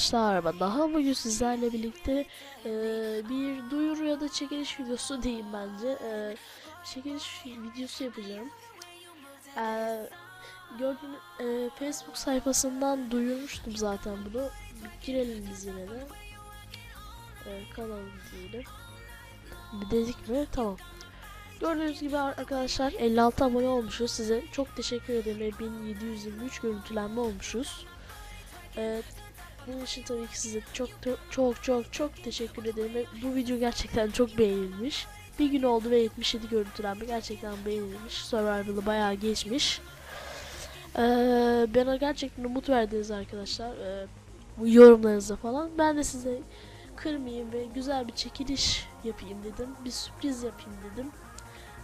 arkadaşlar ben daha bugün sizlerle birlikte e, bir duyuru ya da çekiliş videosu diyeyim bence e, çekiliş videosu yapacağım e, gördüğünüz e, Facebook sayfasından duyurmuştum zaten bunu girelim biz yine de e, kanalım diyelim bir dedik mi tamam Gördüğünüz gibi arkadaşlar 56 abone olmuşuz. Size çok teşekkür ederim. ve 1723 görüntülenme olmuşuz. Evet. Bunun için tabii ki size çok çok çok çok teşekkür ederim. Bu video gerçekten çok beğenilmiş. Bir gün oldu ve 77 görüntülenme gerçekten beğenilmiş. Survival'ı bayağı geçmiş. Ee, bana gerçekten umut verdiniz arkadaşlar. Ee, bu yorumlarınızla falan. Ben de size kırmayayım ve güzel bir çekiliş yapayım dedim. Bir sürpriz yapayım dedim.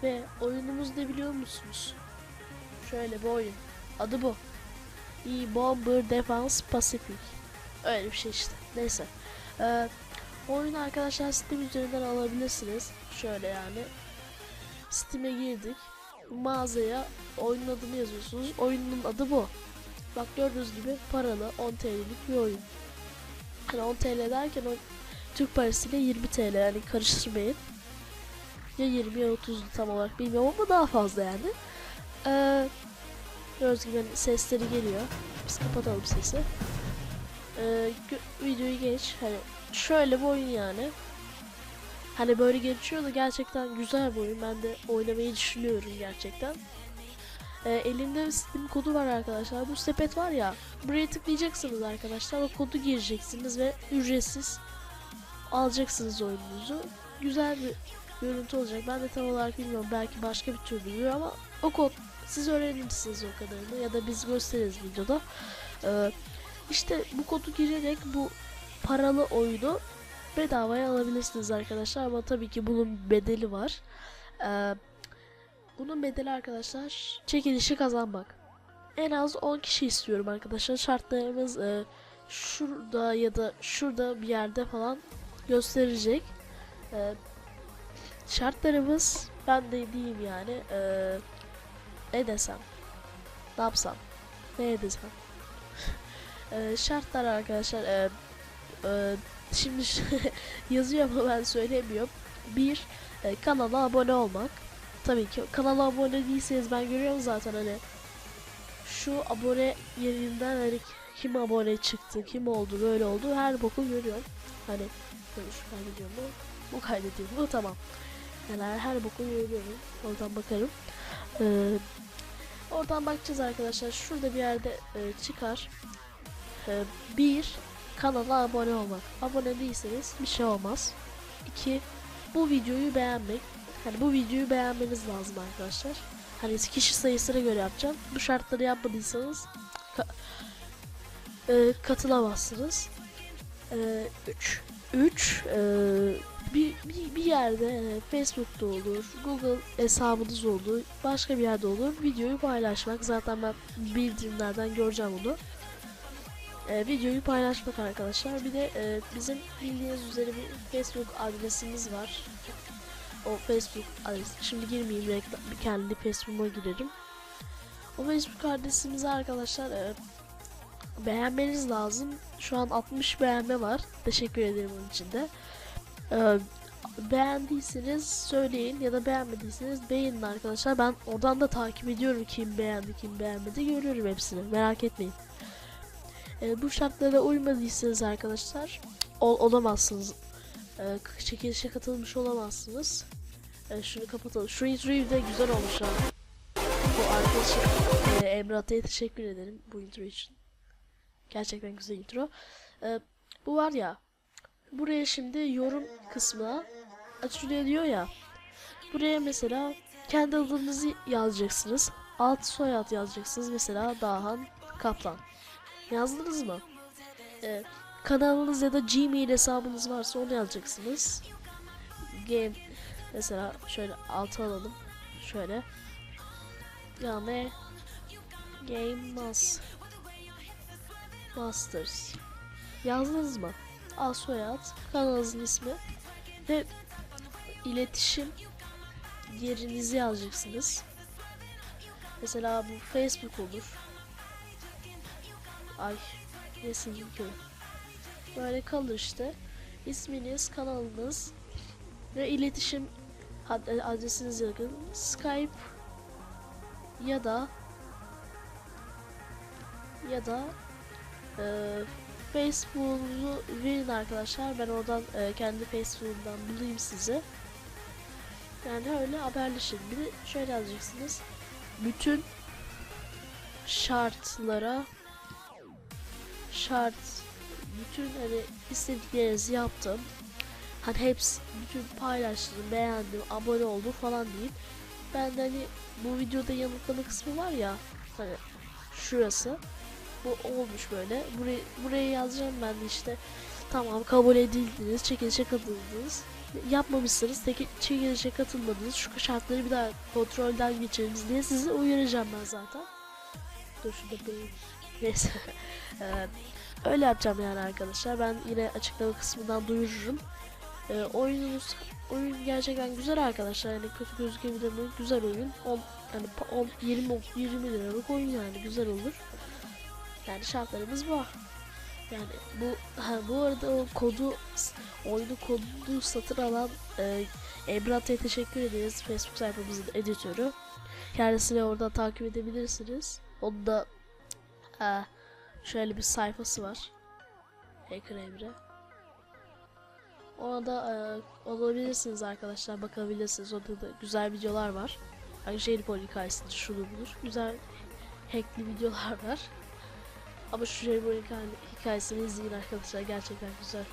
Ve oyunumuz ne biliyor musunuz? Şöyle bir oyun. Adı bu. E-Bomber Defense Pacific. Öyle bir şey işte. Neyse. Ee, oyunu arkadaşlar Steam üzerinden alabilirsiniz. Şöyle yani. Steam'e girdik. Mağazaya oyunun adını yazıyorsunuz. Oyunun adı bu. Bak gördüğünüz gibi paralı 10 TL'lik bir oyun. Hani 10 TL derken o Türk parasıyla 20 TL yani karıştırmayın. Ya 20 ya 30 tam olarak bilmiyorum ama daha fazla yani. Ee, gördüğünüz gibi hani sesleri geliyor. Biz kapatalım sesi. Ee, videoyu geç. Hani şöyle bir oyun yani. Hani böyle geçiyor da gerçekten güzel bir oyun. Ben de oynamayı düşünüyorum gerçekten. Elimde bir Steam kodu var arkadaşlar. Bu sepet var ya. Buraya tıklayacaksınız arkadaşlar. O kodu gireceksiniz ve ücretsiz alacaksınız oyununuzu. Güzel bir görüntü olacak. Ben de tam olarak bilmiyorum. Belki başka bir tür biliyor ama o kod siz öğrenirsiniz o kadarını ya da biz gösteririz videoda. Ee, işte bu kodu girerek bu paralı oyunu bedavaya alabilirsiniz arkadaşlar ama tabii ki bunun bedeli var. Ee, bunun bedeli arkadaşlar çekilişi kazanmak. En az 10 kişi istiyorum arkadaşlar. Şartlarımız e, şurada ya da şurada bir yerde falan gösterecek. E, şartlarımız ben de diyeyim yani e, ne desem ne yapsam ne desem e, şartlar arkadaşlar e, e, şimdi yazıyor ama ben söylemiyorum. Bir e, kanala abone olmak. Tabii ki kanala abone değilseniz ben görüyorum zaten hani şu abone yerinden hani kim abone çıktı kim oldu böyle oldu her boku görüyorum. Hani şu kaydediyor mu bu kaydediyor mu? Tamam. Neler her boku görüyorum. Oradan bakarım. Ee, oradan bakacağız arkadaşlar. Şurada bir yerde e, çıkar ee, bir kanala abone olmak abone değilseniz bir şey olmaz İki bu videoyu beğenmek hani bu videoyu beğenmeniz lazım arkadaşlar hani kişi sayısına göre yapacağım bu şartları yapmadıysanız ka e, katılamazsınız 3 e, 3 e, bir, bir, bir yerde e, Facebook'ta olur, Google hesabınız olur, başka bir yerde olur. Videoyu paylaşmak. Zaten ben bildirimlerden göreceğim onu. E, videoyu paylaşmak arkadaşlar. Bir de e, bizim bildiğiniz üzere bir Facebook adresimiz var. O Facebook adresi. Şimdi girmeyeyim reklam, kendi Facebook'uma girerim. O Facebook adresimizi arkadaşlar e, beğenmeniz lazım. Şu an 60 beğenme var. Teşekkür ederim onun için de. Ee, beğendiyseniz söyleyin ya da beğenmediyseniz beğenin arkadaşlar. Ben oradan da takip ediyorum kim beğendi kim beğenmedi görüyorum hepsini merak etmeyin. Ee, bu şartlara uymadıysanız arkadaşlar ol olamazsınız. Ee, çekilişe katılmış olamazsınız. Ee, şunu kapatalım. Şu introyu de güzel olmuş ha. Bu arkadaşım e, Emre Atay'a teşekkür ederim bu intro için. Gerçekten güzel intro. Ee, bu var ya Buraya şimdi yorum kısmına açılıyor diyor ya. Buraya mesela kendi adınızı yazacaksınız. Alt soyad yazacaksınız. Mesela Dahan Kaplan. Yazdınız mı? Ee, kanalınız ya da Gmail hesabınız varsa onu yazacaksınız. Game mesela şöyle altı alalım. Şöyle. Yani Game Mas Masters. Yazdınız mı? al soyad, kanalınızın ismi ve iletişim yerinizi yazacaksınız. Mesela bu Facebook olur. Ay ne sildim ki? böyle kalır işte. İsminiz, kanalınız ve iletişim ad- adresinizi yazın. Skype ya da ya da e, Facebook'unuzu verin arkadaşlar. Ben oradan e, kendi Facebook'umdan bulayım sizi. Yani öyle haberleşin. Bir de şöyle yazacaksınız. Bütün şartlara şart bütün hani istediklerinizi yaptım. Hani hepsi bütün paylaştım, beğendim, abone oldum falan deyip ben de hani bu videoda yanıtlama kısmı var ya hani şurası bu olmuş böyle. Buraya, buraya yazacağım ben de işte tamam kabul edildiniz, çekilişe katıldınız. Yapmamışsınız, çekilişe katılmadınız. Şu şartları bir daha kontrolden geçiriniz diye sizi uyaracağım ben zaten. Dur şurada bir neyse. Ee, öyle yapacağım yani arkadaşlar. Ben yine açıklama kısmından duyururum. Ee, oyununuz oyun gerçekten güzel arkadaşlar. Yani kötü gözükebilir mi? Güzel oyun. 10 yani pa- 10 20 20 liralık oyun yani güzel olur. Yani şartlarımız bu. Yani bu ha, bu arada o kodu oyunu kodu satın alan e, Emrah'ya teşekkür ederiz. Facebook sayfamızın editörü. Kendisini oradan takip edebilirsiniz. Onun da e, şöyle bir sayfası var. Hacker Emre. Ona da e, olabilirsiniz arkadaşlar bakabilirsiniz. Orada da güzel videolar var. Hani Jelibon hikayesidir şunu bulur. Güzel hackli videolar var. Ama şu hikaye- hikayesini izleyin arkadaşlar. Gerçekten güzel.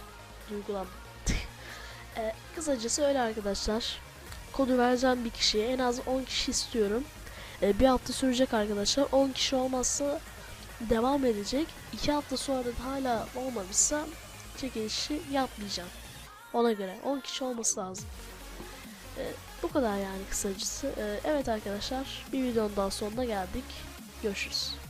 Duygulandım. e, kısacası öyle arkadaşlar. Kodu vereceğim bir kişiye. En az 10 kişi istiyorum. E, bir hafta sürecek arkadaşlar. 10 kişi olmazsa devam edecek. 2 hafta sonra da hala olmamışsa çekilişi yapmayacağım. Ona göre 10 kişi olması lazım. E, bu kadar yani kısacası. E, evet arkadaşlar bir videonun daha sonuna geldik. Görüşürüz.